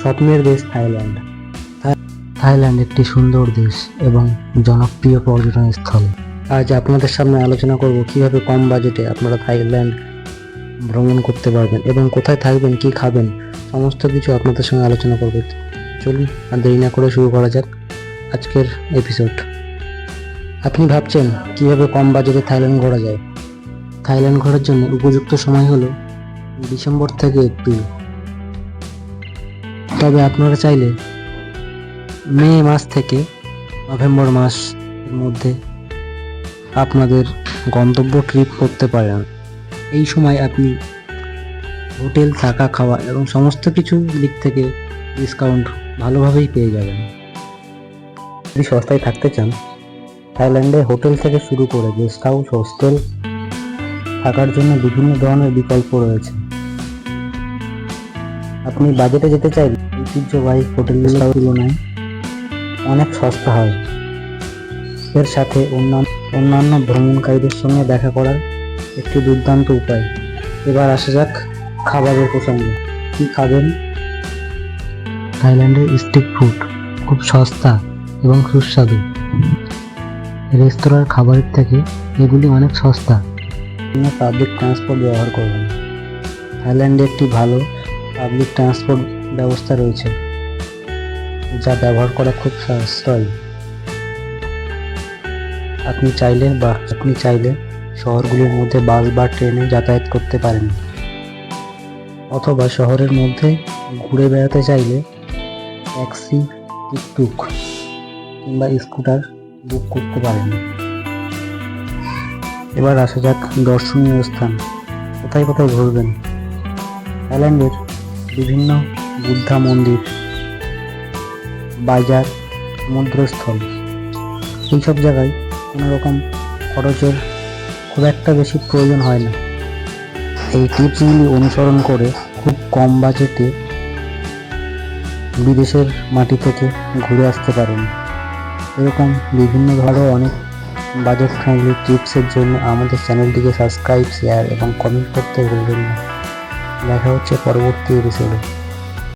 স্বপ্নের দেশ Thailand. Thailand একটি সুন্দর দেশ এবং জনপ্রিয় পর্যটন স্থল। আজ আপনাদের সামনে আলোচনা করব কীভাবে কম বাজেটে আপনারা থাইল্যান্ড ভ্রমণ করতে পারবেন এবং কোথায় থাকবেন, কি খাবেন, সমস্ত কিছু আপনাদের সঙ্গে আলোচনা করব। চলুন আর দেরি না করে শুরু করা যাক আজকের এপিসোড আপনি ভাবছেন কীভাবে কম বাজেটে থাইল্যান্ড ঘোরা যায়? থাইল্যান্ড ঘোরার জন্য উপযুক্ত সময় হলো ডিসেম্বর থেকে এপ্রিল। তবে আপনারা চাইলে মে মাস থেকে নভেম্বর মাস এর মধ্যে আপনাদের গন্তব্য ট্রিপ করতে পারেন। এই সময় আপনি হোটেল, থাকা, খাওয়া এবং সমস্ত কিছু দিক থেকে ডিসকাউন্ট ভালোভাবেই পেয়ে যাবেন। যদি সস্তায় থাকতে চান, থাইল্যান্ডে হোটেল থেকে শুরু করে গেস্ট হাউস, হোস্টেল থাকার জন্য বিভিন্ন ধরনের বিকল্প রয়েছে। আপনি বাজেটে যেতে চাইলে ঐতিহ্যবাহী হোটেলগুলোর তুলনায় অনেক সস্তা হয়। এর সাথে অন্যান্য অন্যান্য ভ্রমণকারীদের সঙ্গে দেখা করার একটি দুর্দান্ত উপায়। এবার আসা যাক খাবারের প্রসঙ্গে। কী খাবেন? থাইল্যান্ডের স্ট্রিট ফুড খুব সস্তা এবং সুস্বাদু। রেস্তোরাঁর খাবারের থেকে এগুলি অনেক সস্তা। পাবলিক ট্রান্সপোর্ট ব্যবহার করবেন। থাইল্যান্ডে একটি ভালো পাবলিক ট্রান্সপোর্ট ব্যবস্থা রয়েছে, যা ব্যবহার করা খুব সাশ্রয়ী। আপনি চাইলে বা আপনি চাইলে শহরগুলির মধ্যে বাস বা ট্রেনে যাতায়াত করতে পারেন, অথবা শহরের মধ্যে ঘুরে বেড়াতে চাইলে ট্যাক্সি, টুকটুক কিংবা স্কুটার বুক করতে পারেন। এবার আসা যাক দর্শনীয় স্থান, কোথায় কোথায় ঘুরবেন? থাইল্যান্ডের বিভিন্ন বুদ্ধা মন্দির, বাজার সমুদ্রস্থল এইসব জায়গায় কোনো রকম খরচের খুব একটা বেশি প্রয়োজন হয় না। এই টিপসগুলি অনুসরণ করে খুব কম বাজেটে বিদেশের মাটি থেকে ঘুরে আসতে পারেন। এরকম বিভিন্ন ধরনের অনেক বাজেট ফ্রেন্ডলি টিপসের জন্য আমাদের চ্যানেলটিকে সাবস্ক্রাইব শেয়ার এবং কমেন্ট করতে ভুলবেন না। দেখা হচ্ছে পরবর্তী এপিসোডে